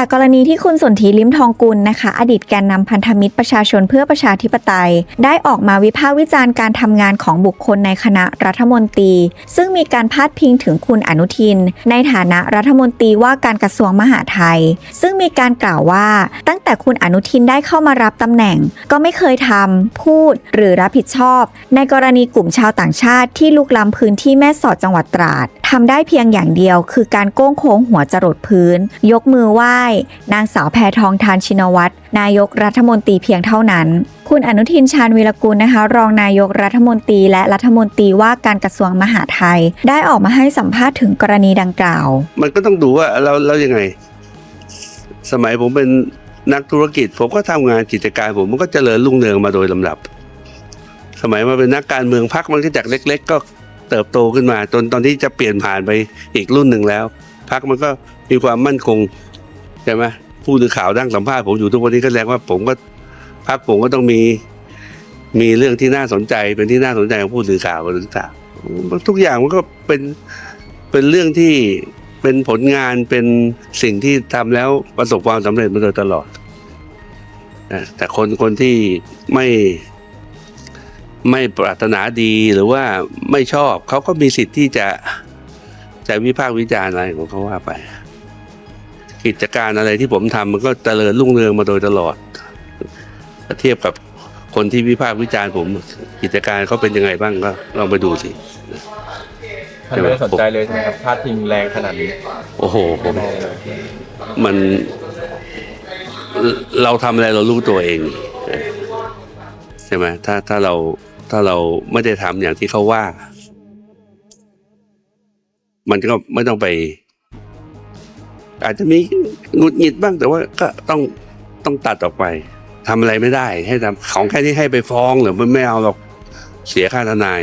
จากกรณีที่คุณสนธิลิมทองกุลนะคะ อดีตแกนนำพันธมิตรประชาชนเพื่อประชาธิปไตย ได้ออกมาวิพากษ์วิจารณ์การทำงานของบุคคลในคณะรัฐมนตรี ซึ่งมีการพาดพิงถึงคุณอนุทิน ในฐานะรัฐมนตรีว่าการกระทรวงมหาดไทย ซึ่งมีการกล่าวว่า ตั้งแต่คุณอนุทินได้เข้ามารับตำแหน่ง ก็ไม่เคยทำพูดหรือรับผิดชอบ ในกรณีกลุ่มชาวต่างชาติที่ลุกล้ำพื้นที่แม่สอดจังหวัดตราด ทำได้เพียงอย่างเดียว คือการโก้งโค้งหัวจรดพื้น ยกมือไหว้ นางสาวแพทองทานชินวัตรนายกรัฐมนตรีเพียงเท่านั้น คุณอนุทินชาญวีรกุลนะคะ รองนายกรัฐมนตรีและรัฐมนตรีว่าการกระทรวงมหาดไทย ได้ออกมาให้สัมภาษณ์ถึงกรณีดังกล่าว มันก็ต้องดูว่าเราเรายังไง สมัยผมเป็นนักธุรกิจ ผมก็ทำงานกิจการผมมันก็เจริญรุ่งเรืองมาโดยลำดับ สมัยมาเป็นนักการเมืองพักมันก็จากเล็ก ๆ ก็ เติบโตขึ้นมาจนตอนที่จะเปลี่ยนผ่านไปอีกรุ่นหนึ่งแล้วพักมันก็มีความมั่นคงใช่ไหมผู้สื่อข่าวดั้งสัมภาษณ์ผมอยู่ทุกวันนี้ก็แสดงว่าผมก็พักผมก็ต้องมีมีเรื่องที่น่าสนใจเป็นที่น่าสนใจของผู้สื่อข่าวหรือต่างทุกอย่างมันก็เป็นเป็นเรื่องที่เป็นผลงานเป็นสิ่งที่ทำแล้วประสบความสำเร็จมาโดยตลอดแต่คนคนที่ไม่ ไม่ปรารถนาดีหรือว่าไม่ชอบเขาก็มีสิทธิ์ที่จะจะวิพากษ์วิจารณ์อะไรของเขาว่าไป กิจการอะไรที่ผมทำมันก็เจริญรุ่งเรืองมาโดยตลอดถ้าเทียบกับคนที่วิพากษ์วิจารณ์ผม กิจการเขาเป็นยังไงบ้างก็ลองไปดูสิท่านไม่ได้สนใจเลยใช่ไหมครับพาดพิงแรงขนาดนี้ โอ้โหผมมัน เราทำอะไรเรารู้ตัวเอง ใช่ไหมถ้าถ้าเราถ้าเราไม่ได้ทำอย่างที่เขาว่า มันก็ไม่ต้องไป อาจจะมีหงุดหงิดบ้างแต่ว่าก็ต้องต้องตัดออกไปทำอะไรไม่ได้ ให้ทำของแค่นี้ให้ไปฟ้องหรือมันไม่เอาหรอกเสียค่าทนาย